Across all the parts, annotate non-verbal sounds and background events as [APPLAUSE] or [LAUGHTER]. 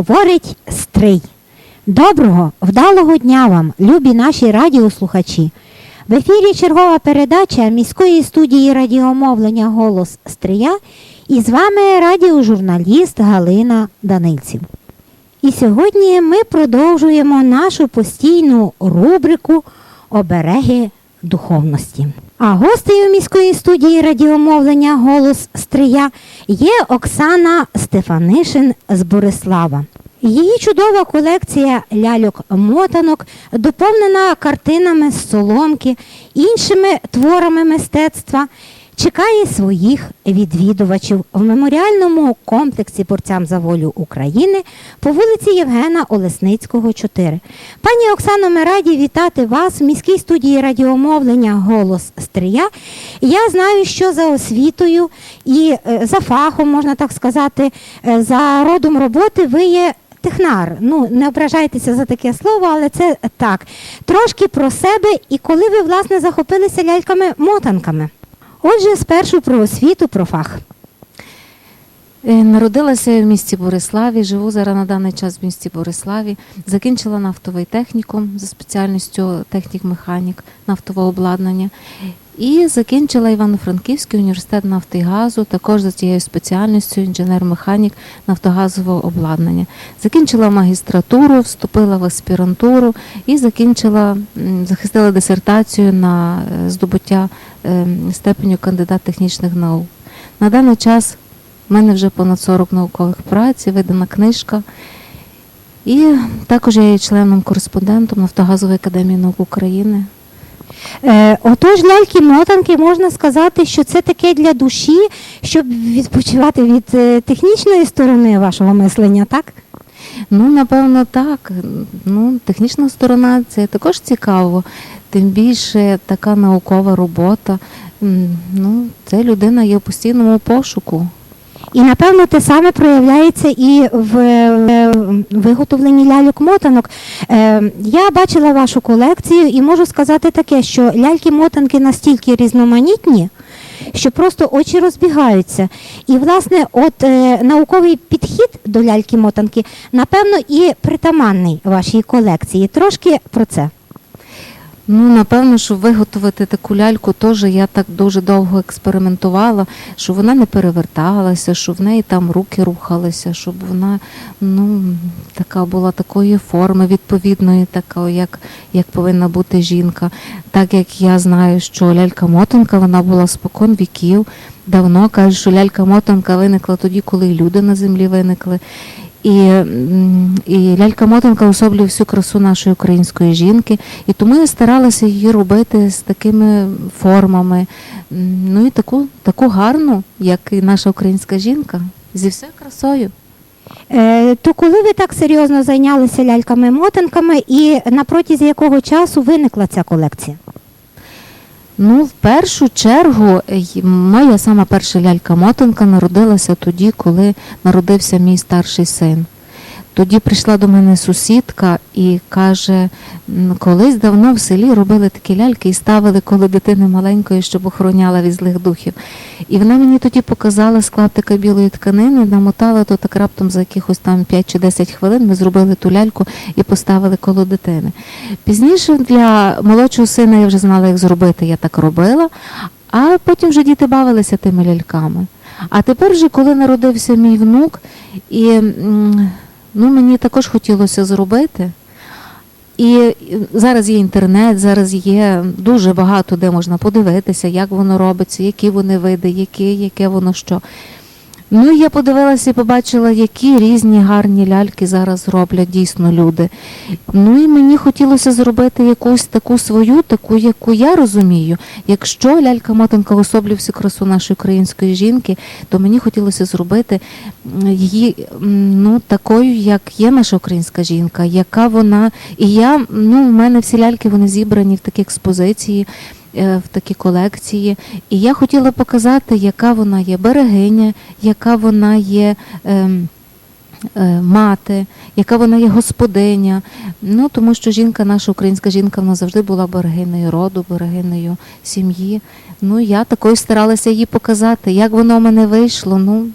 говорить Стрий. Доброго, вдалого дня вам, любі наші радіослухачі. В ефірі чергова передача міської студії радіомовлення Голос Стрия і з вами радіожурналіст Галина Данильців. І сьогодні ми продовжуємо нашу постійну рубрику Обереги духовності. А гостею міської студії радіомовлення Голос Стрия є Оксана Стефанишин з Борислава. Її чудова колекція ляльок-мотанок доповнена картинами з соломки, іншими творами мистецтва, чекає своїх відвідувачів в меморіальному комплексі борцям за волю України по вулиці Євгена Олесницького, 4. Пані Оксано, ми раді вітати вас в міській студії радіомовлення Голос Стрия. Я знаю, що за освітою і е, за фахом, можна так сказати, е, за родом роботи ви є технар. Ну, не ображайтеся за таке слово, але це так. Трошки про себе і коли ви, власне, захопилися ляльками-мотанками. Отже, спершу про освіту, про фах. Е, Народилася в місті Бориславі, живу зараз на даний час в місті Бориславі. Закінчила нафтовий технікум за спеціальністю технік-механік, нафтове обладнання. І закінчила Івано-Франківський університет нафти і газу, також за цією спеціальністю інженер-механік нафтогазового обладнання. Закінчила магістратуру, вступила в аспірантуру і закінчила, захистила дисертацію на е, здобуття степеню кандидат технічних наук. На даний час у мене вже понад 40 наукових праць, видана книжка. І також я є членом-кореспондентом Нафтогазової академії наук України. Е, отож, ляльки-мотанки можна сказати, що це таке для душі, щоб відпочивати від е, технічної сторони вашого мислення, так? Ну, напевно, так. Ну, технічна сторона це також цікаво. Тим більше така наукова робота. Ну, це людина є в постійному пошуку. І напевно те саме проявляється і в виготовленні ляльок-мотанок. Е, Я бачила вашу колекцію і можу сказати таке, що ляльки-мотанки настільки різноманітні, що просто очі розбігаються. І, власне, от е, науковий підхід до ляльки-мотанки, напевно, і притаманний вашій колекції. Трошки про це. Ну, напевно, щоб виготовити таку ляльку, теж я так дуже довго експериментувала, щоб вона не переверталася, щоб в неї там руки рухалися, щоб вона ну, така була такої форми, відповідної, такої, як, як повинна бути жінка. Так як я знаю, що лялька-мотанка вона була спокон віків. Давно кажуть, що лялька-мотанка виникла тоді, коли люди на землі виникли. І, і лялька-мотанка особлює всю красу нашої української жінки. І тому я старалася її робити з такими формами. Ну і таку, таку гарну, як і наша українська жінка, зі всією красою. Е, То коли ви так серйозно зайнялися ляльками-мотанками і на протязі якого часу виникла ця колекція? Ну, в першу чергу, е, моя сама перша лялька-мотанка народилася тоді, коли народився мій старший син. Тоді прийшла до мене сусідка і каже, колись давно в селі робили такі ляльки і ставили коло дитини маленької, щоб охороняла від злих духів. І вона мені тоді показала з клаптика білої тканини, намотала то так раптом за якихось там 5 чи 10 хвилин. Ми зробили ту ляльку і поставили коло дитини. Пізніше для молодшого сина я вже знала, як зробити, я так робила, а потім вже діти бавилися тими ляльками. А тепер, вже, коли народився мій внук, і ну, мені також хотілося зробити. І зараз є інтернет, зараз є дуже багато де можна подивитися, як воно робиться, які вони види, які, яке воно що. Ну, я подивилася і побачила, які різні гарні ляльки зараз роблять дійсно люди. Ну і мені хотілося зробити якусь таку свою, таку, яку я розумію. Якщо лялька-мотанка особлює всю красу нашої української жінки, то мені хотілося зробити її ну, такою, як є наша українська жінка, яка вона. І я, ну, у мене всі ляльки вони зібрані в такі експозиції. Е, В такі колекції, і я хотіла показати, яка вона є берегиня, яка вона є ем, е, мати, яка вона є господиня. Ну тому що жінка, наша українська жінка, вона завжди була берегинею роду, берегинею сім'ї. Ну я такою старалася її показати. Як воно в мене вийшло? Ну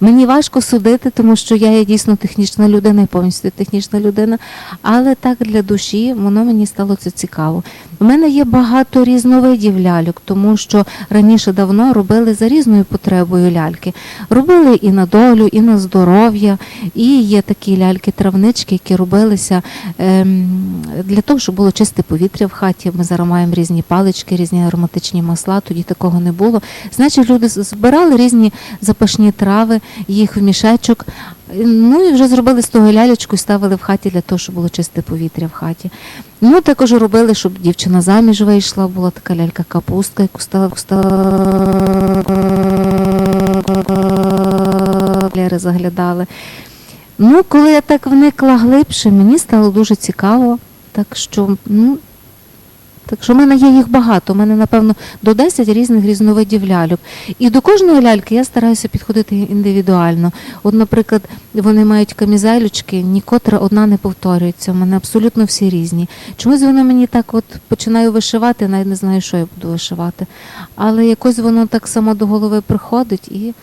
Мені важко судити, тому що я є дійсно технічна людина і повністю технічна людина. Але так для душі воно мені стало це цікаво. У мене є багато різновидів ляльок, тому що раніше давно робили за різною потребою ляльки. Робили і на долю, і на здоров'я, і є такі ляльки-травнички, які робилися ем, для того, щоб було чисте повітря в хаті. Ми зараз маємо різні палички, різні ароматичні масла, тоді такого не було. Значить, люди збирали різні запашні трави, їх в мішечок. Ну і вже зробили з того лялечку і ставили в хаті для того, щоб було чисте повітря в хаті. Ну, також робили, щоб дівчина заміж вийшла, була така лялька капустка, яку стала Лєри заглядали. Ну, коли я так вникла глибше, мені стало дуже цікаво. Так що, ну, так що в мене є їх багато. У мене, напевно, до 10 різних різновидів ляльок. І до кожної ляльки я стараюся підходити індивідуально. От, наприклад, вони мають камізелючки, нікотра одна не повторюється. У мене абсолютно всі різні. Чомусь воно мені так от починаю вишивати, навіть не знаю, що я буду вишивати. Але якось воно так само до голови приходить і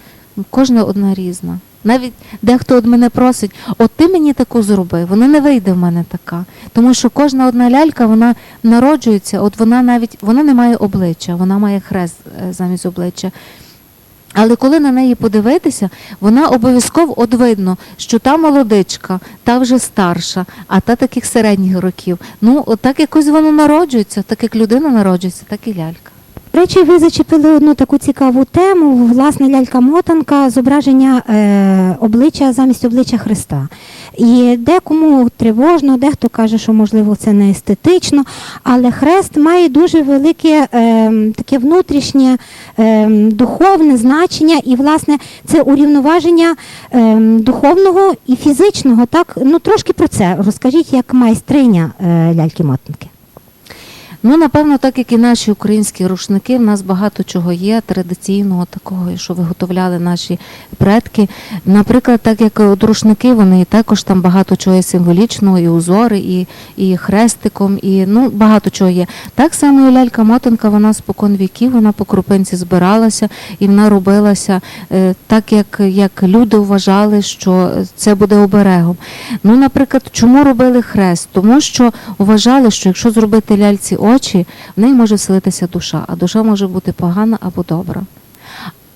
кожна одна різна. Навіть дехто від мене просить, от ти мені таку зроби, вона не вийде в мене така. Тому що кожна одна лялька, вона народжується, от вона навіть вона не має обличчя, вона має хрест е, замість обличчя. Але коли на неї подивитися, вона обов'язково от видно, що та молодичка, та вже старша, а та таких середніх років. Ну, от так якось воно народжується, так як людина народжується, так і лялька. Речі, ви зачепили одну таку цікаву тему. Власне, лялька-мотанка, зображення е, обличчя замість обличчя Христа. І декому тривожно, дехто каже, що можливо це не естетично, але хрест має дуже велике е, таке внутрішнє е, духовне значення, і власне це урівноваження е, духовного і фізичного. Так, ну трошки про це розкажіть, як майстриня е, ляльки-мотанки. Ну, напевно, так як і наші українські рушники, в нас багато чого є традиційного такого, що виготовляли наші предки. Наприклад, так як от рушники, вони також там багато чого є символічного, і узори, і, і хрестиком, і ну багато чого є. Так само і лялька-мотанка, вона спокон віків, вона по крупинці збиралася і вона робилася е, так, як, як люди вважали, що це буде оберегом. Ну, наприклад, чому робили хрест? Тому що вважали, що якщо зробити ляльці очі, в неї може вселитися душа, а душа може бути погана або добра.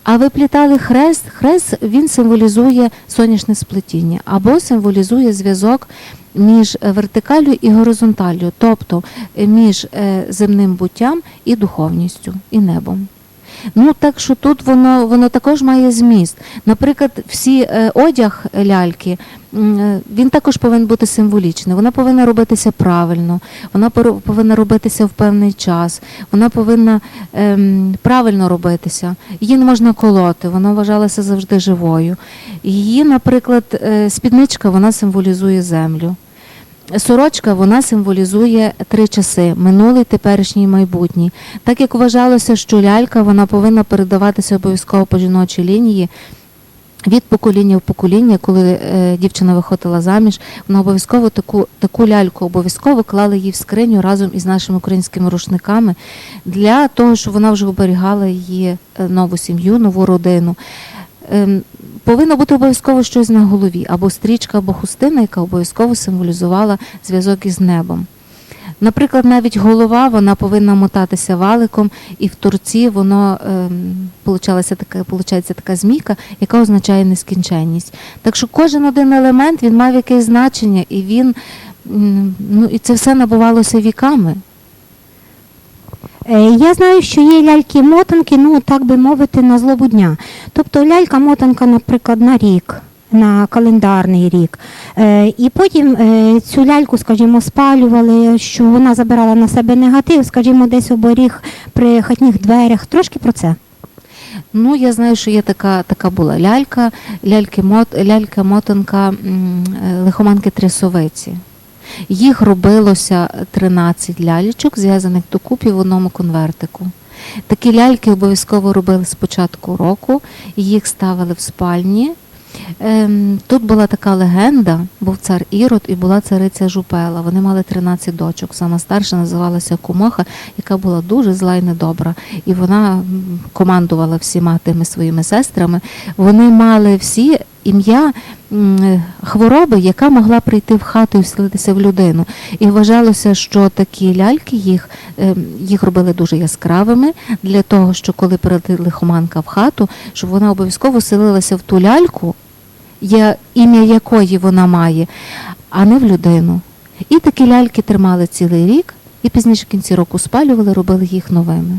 А виплітали хрест, хрест він символізує сонячне сплетіння або символізує зв'язок між е, вертикаллю і горизонталлю, тобто е, між е, земним буттям і духовністю, і небом. Ну так що тут воно воно також має зміст. Наприклад, всі е, одяг ляльки, е, він також повинен бути символічний. Вона повинна робитися правильно, вона повинна робитися в певний час, вона повинна ем, правильно робитися. Її не можна колоти, вона вважалася завжди живою. Її, наприклад, е, спідничка вона символізує землю. Сорочка вона символізує три часи: минулий, теперішній і майбутній. Так як вважалося, що лялька вона повинна передаватися обов'язково по жіночій лінії. Від покоління в покоління, коли е, дівчина виходила заміж, вона обов'язково таку, таку ляльку обов'язково клали її в скриню разом із нашими українськими рушниками для того, щоб вона вже оберігала її е, нову сім'ю, нову родину. Ем, повинно бути обов'язково щось на голові, або стрічка, або хустина, яка обов'язково символізувала зв'язок із небом. Наприклад, навіть голова вона повинна мотатися валиком, і в торці воно ем, така, получається така змійка, яка означає нескінченність. Так що кожен один елемент він мав якесь значення, і він ну і це все набувалося віками. Е, Я знаю, що є ляльки-мотанки, ну так би мовити, на злобу дня. Тобто лялька-мотанка, наприклад, на рік, на календарний рік. Е, І потім е, цю ляльку, скажімо, спалювали, що вона забирала на себе негатив, скажімо, десь оберіг при хатніх дверях. Трошки про це. Ну, я знаю, що є така, така була лялька, ляльки мот, лялька мотанка е, лихоманки трясовиці. Їх робилося 13 ляльочок, зв'язаних докупі в одному конвертику. Такі ляльки обов'язково робили з початку року, їх ставили в спальні. Ем, тут була така легенда, був цар Ірод і була цариця Жупела. Вони мали 13 дочок. Сама старша називалася Кумоха, яка була дуже зла і недобра. І вона командувала всіма тими своїми сестрами. Вони мали всі ім'я хвороби, яка могла прийти в хату і вселитися в людину. І вважалося, що такі ляльки їх, ем, їх робили дуже яскравими для того, що коли прилетить лихоманка в хату, щоб вона обов'язково селилася в ту ляльку, ім'я якої вона має, а не в людину. І такі ляльки тримали цілий рік, і пізніше в кінці року спалювали, робили їх новими.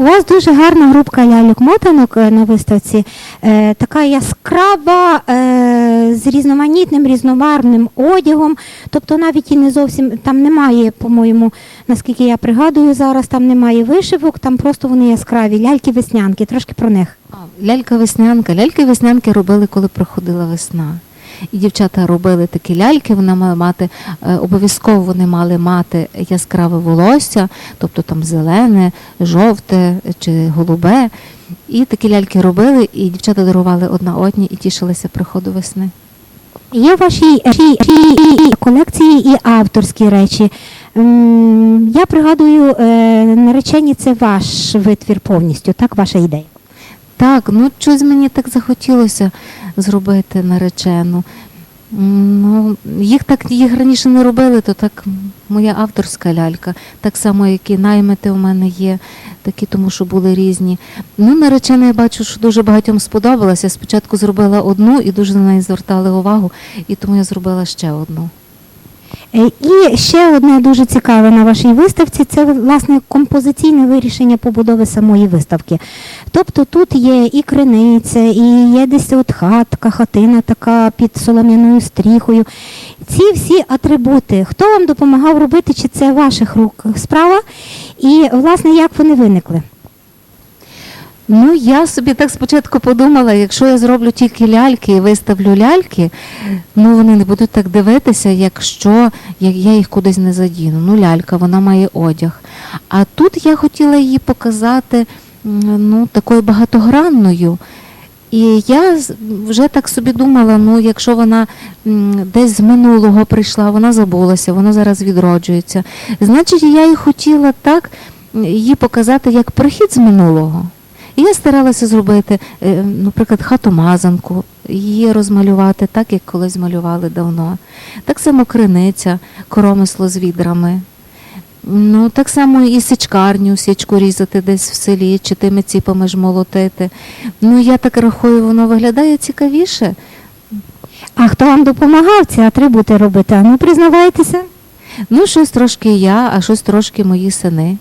У вас дуже гарна групка ляльок-мотанок е, на виставці, е, така яскрава, е, з різноманітним, різнобарвним одягом. Тобто навіть і не зовсім там немає, по-моєму, наскільки я пригадую зараз, там немає вишивок, там просто вони яскраві, ляльки-веснянки, трошки про них. Лялька-веснянка. Ляльки-веснянки робили, коли проходила весна. І дівчата робили такі ляльки, вона мала мати, е, обов'язково вони мали мати яскраве волосся, тобто там зелене, жовте чи голубе. І такі ляльки робили, і дівчата дарували одна одній і тішилися приходу весни. Є в вашій колекції і авторські речі. Я пригадую, е, наречені це ваш витвір повністю, так, ваша ідея. Так, ну щось мені так захотілося зробити наречену. Ну, їх так їх раніше не робили, то так моя авторська лялька. Так само, як і наймити у мене є, такі, тому що були різні. Ну, наречена я бачу, що дуже багатьом сподобалася. Спочатку зробила одну і дуже на неї звертали увагу, і тому я зробила ще одну. Е, І ще одне дуже цікаве на вашій виставці це власне композиційне вирішення побудови самої виставки. Тобто тут є і криниця, і є десь от хатка, хатина така під солом'яною стріхою. Ці всі атрибути, хто вам допомагав робити, чи це ваших рук справа? І власне як вони виникли? Ну, я собі так спочатку подумала, якщо я зроблю тільки ляльки і виставлю ляльки, ну вони не будуть так дивитися, якщо я, їх кудись не задіну. Ну, лялька, вона має одяг. А тут я хотіла її показати ну, такою багатогранною. І я вже так собі думала, ну якщо вона десь з минулого прийшла, вона забулася, вона зараз відроджується. Значить, я і хотіла так її показати як прихід з минулого. І я старалася зробити, е, наприклад, хатомазанку, її розмалювати так, як колись малювали давно. Так само криниця, коромисло з відрами. Ну, так само і січкарню, січку різати десь в селі, чи тими ціпами ж молотити. Ну, я так рахую, воно виглядає цікавіше. А хто вам допомагав ці атрибути робити? А ну признавайтеся. Ну, щось трошки я, а щось трошки мої сини.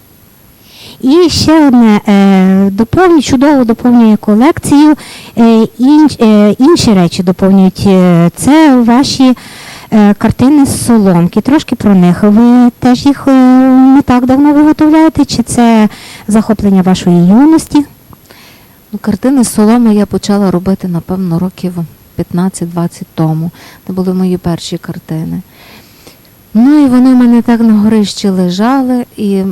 І ще одне е, доповнює, чудово доповнює колекцію. Е, е, інші речі доповнюють. Це ваші картини з соломки. Трошки про них. Ви теж їх не так давно виготовляєте, чи це захоплення вашої юності? Ну, картини з соломи я почала робити, напевно, років 15-20 тому. Це були мої перші картини. Ну і вони в мене так на горищі лежали, і,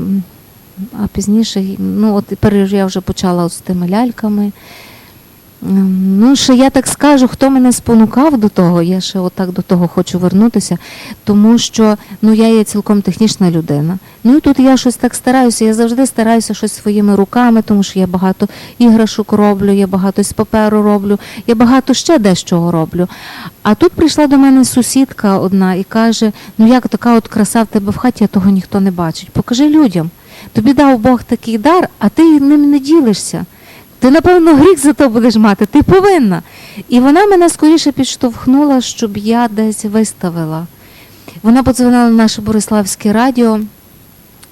а пізніше, ну от тепер я вже почала з тими ляльками. М, Ну, ще я так скажу, хто мене спонукав до того, я ще отак до того хочу вернутися, тому що ну, я є цілком технічна людина. Ну і тут я щось так стараюся, я завжди стараюся щось своїми руками, тому що я багато іграшок роблю, я багато з паперу роблю, я багато ще дещого роблю. А тут прийшла до мене сусідка одна і каже: ну як така от краса в тебе в хаті, а того ніхто не бачить. Покажи людям. Тобі дав Бог такий дар, а ти ним не ділишся. Ти, напевно, гріх за то будеш мати, ти повинна. І вона мене скоріше підштовхнула, щоб я десь виставила. Вона подзвонила на наше Бориславське радіо,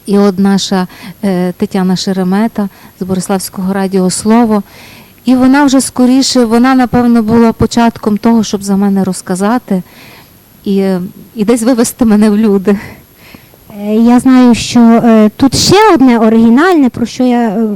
і от наша е, Тетяна Шеремета з Бориславського радіо Слово. І вона вже скоріше, вона, напевно, була початком того, щоб за мене розказати і, і десь вивести мене в люди. Е, Я знаю, що е, тут ще одне оригінальне, про що я е,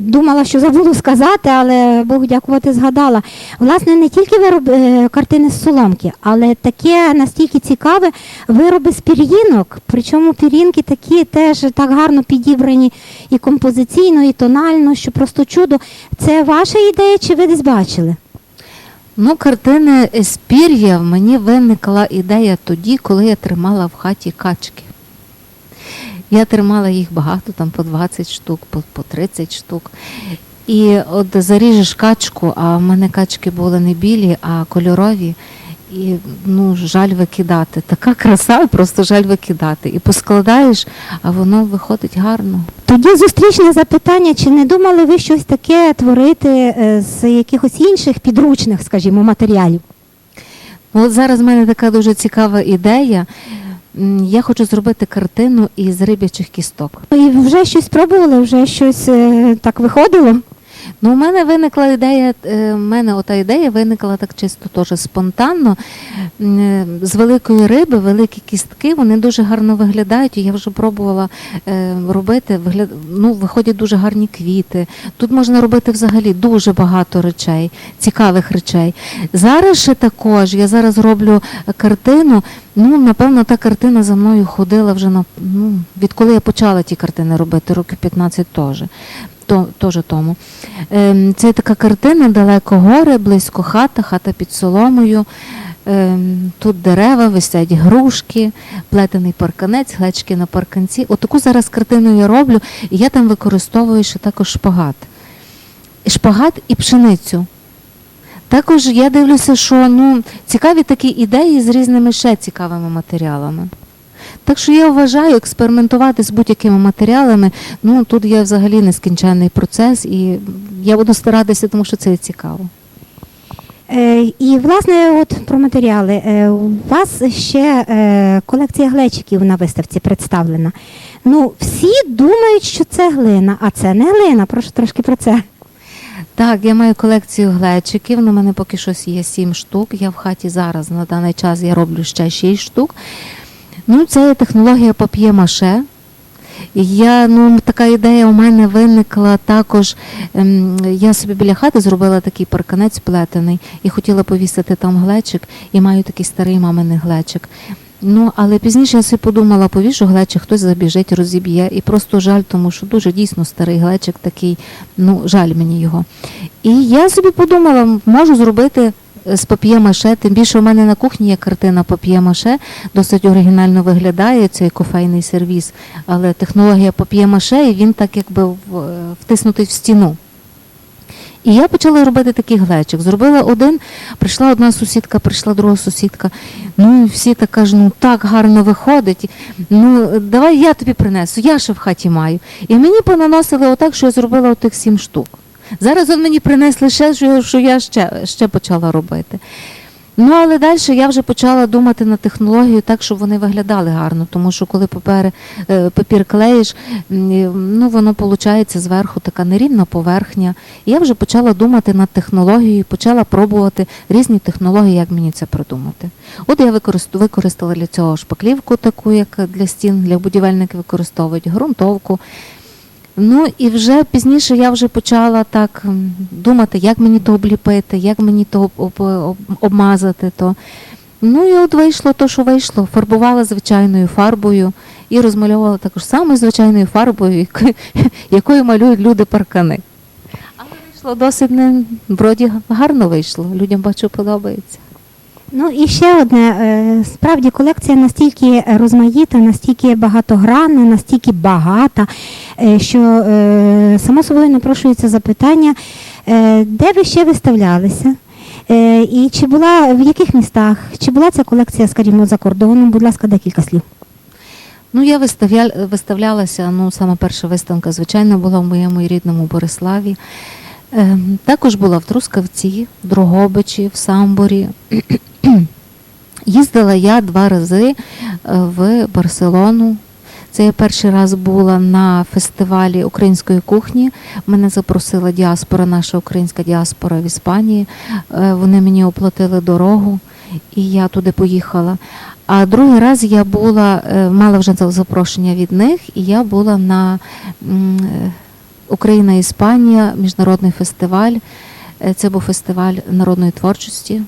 думала, що забуду сказати, але Богу дякувати згадала. Власне, не тільки вироб е, картини з соломки, але таке настільки цікаве вироби з пір'їнок. Причому пір'їнки такі теж так гарно підібрані і композиційно, і тонально, що просто чудо. Це ваша ідея, чи ви десь бачили? Ну, картини з пір'я мені виникла ідея тоді, коли я тримала в хаті качки. Я тримала їх багато, там по 20 штук, по, по 30 штук. І от заріжеш качку, а в мене качки були не білі, а кольорові. І ну, жаль викидати. Така краса, просто жаль викидати. І поскладаєш, а воно виходить гарно. Тоді зустрічне запитання: чи не думали ви щось таке творити е, з якихось інших підручних, скажімо, матеріалів? Ну, От зараз в мене така дуже цікава ідея. Я хочу зробити картину із риб'ячих кісток. І вже щось пробували, вже щось е, так виходило. Ну, у мене виникла ідея, е, в мене ота ідея виникла так чисто теж спонтанно. Е, З великої риби, великі кістки, вони дуже гарно виглядають. І я вже пробувала е, робити. Ну, виходять дуже гарні квіти. Тут можна робити взагалі дуже багато речей, цікавих речей. Зараз ще також, я зараз роблю картину. Ну, напевно, та картина за мною ходила вже на ну, відколи я почала ті картини робити, років 15 теж. То, теж тому. Ем, Це така картина далеко гори, близько хата, хата під соломою. Ем, Тут дерева, висять грушки, плетений парканець, глечки на парканці. Отаку зараз картину я роблю, і я там використовую ще також шпагат. Шпагат і пшеницю. Також я дивлюся, що ну, цікаві такі ідеї з різними ще цікавими матеріалами. Так що я вважаю, експериментувати з будь-якими матеріалами, ну тут є взагалі нескінченний процес, і я буду старатися, тому що це цікаво. Е, І власне, от про матеріали. Е, У вас ще е, колекція глечиків на виставці представлена. Ну, всі думають, що це глина, а це не глина. Прошу трошки про це. Так, я маю колекцію глечиків. На мене поки щось є сім штук. Я в хаті зараз на даний час я роблю ще шість штук. Ну, це є технологія пап'є-маше. Я, ну, така ідея у мене виникла також. Ем, я собі біля хати зробила такий парканець плетений і хотіла повісити там глечик, і маю такий старий маминий глечик. Ну, але пізніше я собі подумала, повішу глечик, хтось забіжить, розіб'є. І просто жаль, тому що дуже дійсно старий глечик такий, ну, жаль мені його. І я собі подумала, можу зробити з пап'є-маше, тим більше у мене на кухні є картина пап'є-маше, досить оригінально виглядає цей кофейний сервіс, але технологія пап'є-маше, і він так якби е, втиснутий в стіну. І я почала робити такий глечик. Зробила один, прийшла одна сусідка, прийшла друга сусідка. Ну і всі так кажуть, ну так гарно виходить. Ну давай я тобі принесу, я ще в хаті маю. І мені понаносили отак, що я зробила отих сім штук. Зараз от мені принесли ще, що, я ще, ще почала робити. Ну, але далі я вже почала думати на технологію так, щоб вони виглядали гарно, тому що коли папер, е, папір клеїш, ну воно виходить зверху така нерівна поверхня. І я вже почала думати над технологією, почала пробувати різні технології, як мені це придумати. От я використ- використала для цього шпаклівку, таку, як для стін, для будівельників використовують, ґрунтовку. Ну і вже пізніше я вже почала так думати, як мені то обліпити, як мені то об, об- обмазати то. Ну і от вийшло то, що вийшло. Фарбувала звичайною фарбою і розмальовувала також самою звичайною фарбою, [LAUGHS] якою малюють люди паркани. Але вийшло досить не вроді гарно вийшло. Людям бачу, подобається. Ну і ще одне, е, справді колекція настільки розмаїта, настільки багатогранна, настільки багата, е, що е, само собою напрошується запитання, де ви ще виставлялися? І чи була в яких містах? Чи була ця колекція, скажімо, за кордоном? Будь ласка, декілька слів. Ну, я виставля... виставлялася, ну, сама перша виставка, звичайно, була в моєму рідному Бориславі. Ем, також була в Трускавці, в Дрогобичі, в Самборі. [CLEARS THROAT] Їздила я два рази е, в Барселону. Це я перший раз була на фестивалі української кухні. Мене запросила діаспора, наша українська діаспора в Іспанії. Е, Вони мені оплатили дорогу, і я туди поїхала. А другий раз я була, е, мала вже за- запрошення від них, і я була на е, Україна Іспанія, міжнародний фестиваль. Це був фестиваль народної творчості.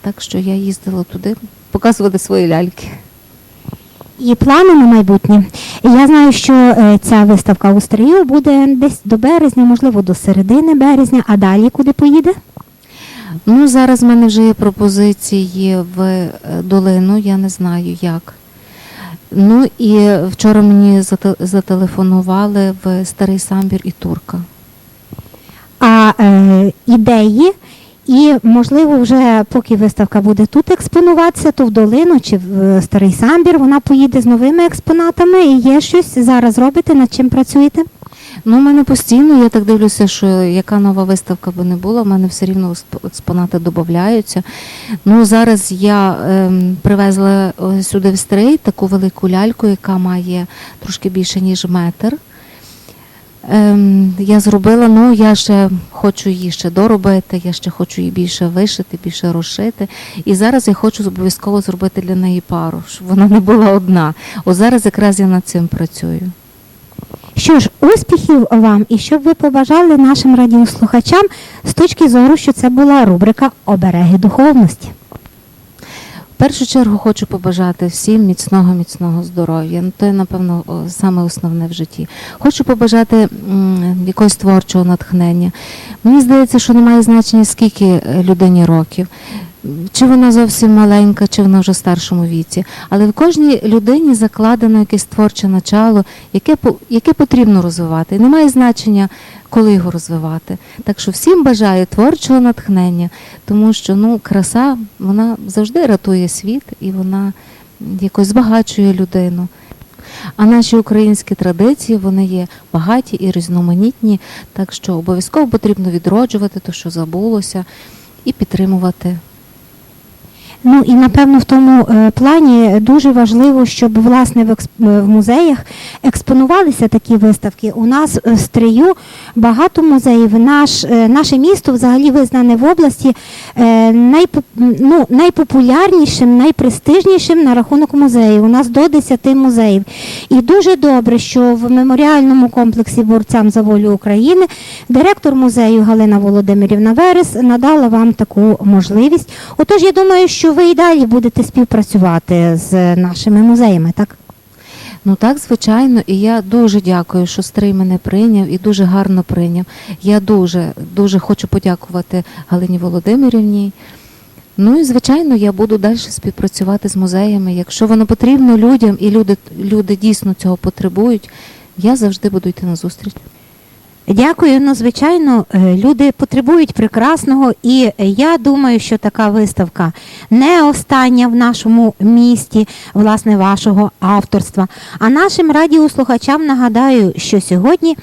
Так що я їздила туди показувати свої ляльки. І плани на майбутнє. Я знаю, що е, ця виставка у Стрию буде десь до березня, можливо, до середини березня, а далі куди поїде? Ну, зараз в мене вже є пропозиції в е, долину, я не знаю як. Ну і вчора мені зате- зателефонували в Старий Самбір і Турка. А е, ідеї, і, можливо, вже поки виставка буде тут експонуватися, то в долину чи в е, Старий Самбір вона поїде з новими експонатами. І є щось зараз робите, над чим працюєте? Ну, у мене постійно, я так дивлюся, що яка нова виставка би не була, в мене все рівно експонати додаються. Ну, зараз я ем, привезла е, сюди в стрий таку велику ляльку, яка має трошки більше, ніж метр. Ем, я зробила, ну я ще хочу її ще доробити, я ще хочу її більше вишити, більше розшити. І зараз я хочу обов'язково зробити для неї пару, щоб вона не була одна. От зараз якраз я над цим працюю. Що ж, успіхів вам і щоб ви побажали нашим радіослухачам з точки зору, що це була рубрика Обереги духовності. Першу чергу хочу побажати всім міцного, міцного здоров'я. Ну, то, напевно, саме основне в житті. Хочу побажати якогось творчого натхнення. Мені здається, що немає значення, скільки е, людині років. Чи вона зовсім маленька, чи вона вже в старшому віці. Але в кожній людині закладено якесь творче начало, яке, яке потрібно розвивати. І немає значення, коли його розвивати. Так що всім бажаю творчого натхнення, тому що ну, краса вона завжди рятує світ і вона якось збагачує людину. А наші українські традиції вони є багаті і різноманітні, так що обов'язково потрібно відроджувати те, що забулося, і підтримувати. Ну і напевно в тому е, плані дуже важливо, щоб власне в, експ- е, в музеях експонувалися такі виставки. У нас е, в Стрию багато музеїв. Наш, наше місто взагалі визнане в області найпоп, ну, найпопулярнішим, найпрестижнішим на рахунок музеїв. У нас до 10 музеїв. І дуже добре, що в меморіальному комплексі борцям за волю України директор музею Галина Володимирівна Верес надала вам таку можливість. Отож, я думаю, що ви і далі будете співпрацювати з нашими музеями, так? Ну так, звичайно, і я дуже дякую, що Стрий мене прийняв і дуже гарно прийняв. Я дуже, дуже хочу подякувати Галині Володимирівні. Ну і звичайно, я буду далі співпрацювати з музеями. Якщо воно потрібно людям і люди, люди дійсно цього потребують, я завжди буду йти на зустріч. Дякую. Ну, звичайно, е, люди потребують прекрасного, і я думаю, що така виставка не остання в нашому місті, власне, вашого авторства. А нашим радіослухачам нагадаю, що сьогодні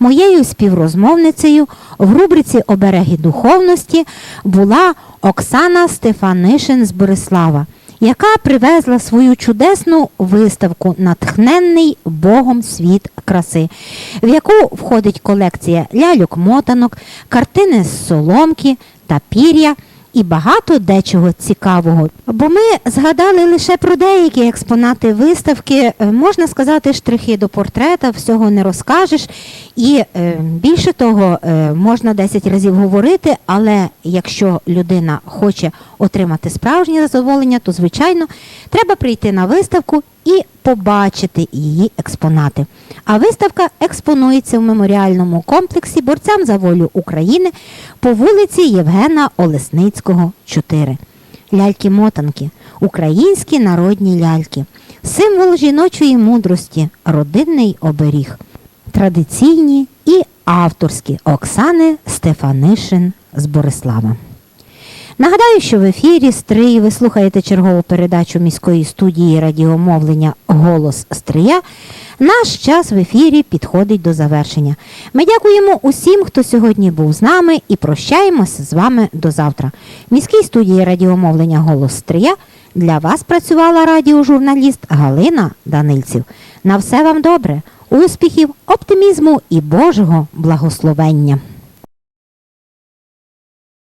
моєю співрозмовницею в рубриці Обереги духовності була Оксана Стефанишин з Борислава. Яка привезла свою чудесну виставку Натхненний Богом світ краси, в яку входить колекція ляльок-мотанок, картини з соломки та пір'я і багато дечого цікавого. Бо ми згадали лише про деякі експонати виставки, е, можна сказати, штрихи до портрета, всього не розкажеш. І е, більше того, е, можна 10 разів говорити, але якщо людина хоче отримати справжнє задоволення, то звичайно треба прийти на виставку і побачити її експонати. А виставка експонується в меморіальному комплексі борцям за волю України по вулиці Євгена Олесницького, 4. Ляльки-мотанки, українські народні ляльки, символ жіночої мудрості, родинний оберіг, традиційні і авторські Оксани Стефанишин з Борислава. Нагадаю, що в ефірі Стрий ви слухаєте чергову передачу міської студії радіомовлення Голос Стрия. Наш час в ефірі підходить до завершення. Ми дякуємо усім, хто сьогодні був з нами, і прощаємося з вами до завтра. В міській студії радіомовлення Голос Стрия для вас працювала радіожурналіст Галина Данильців. На все вам добре, успіхів, оптимізму і Божого благословення.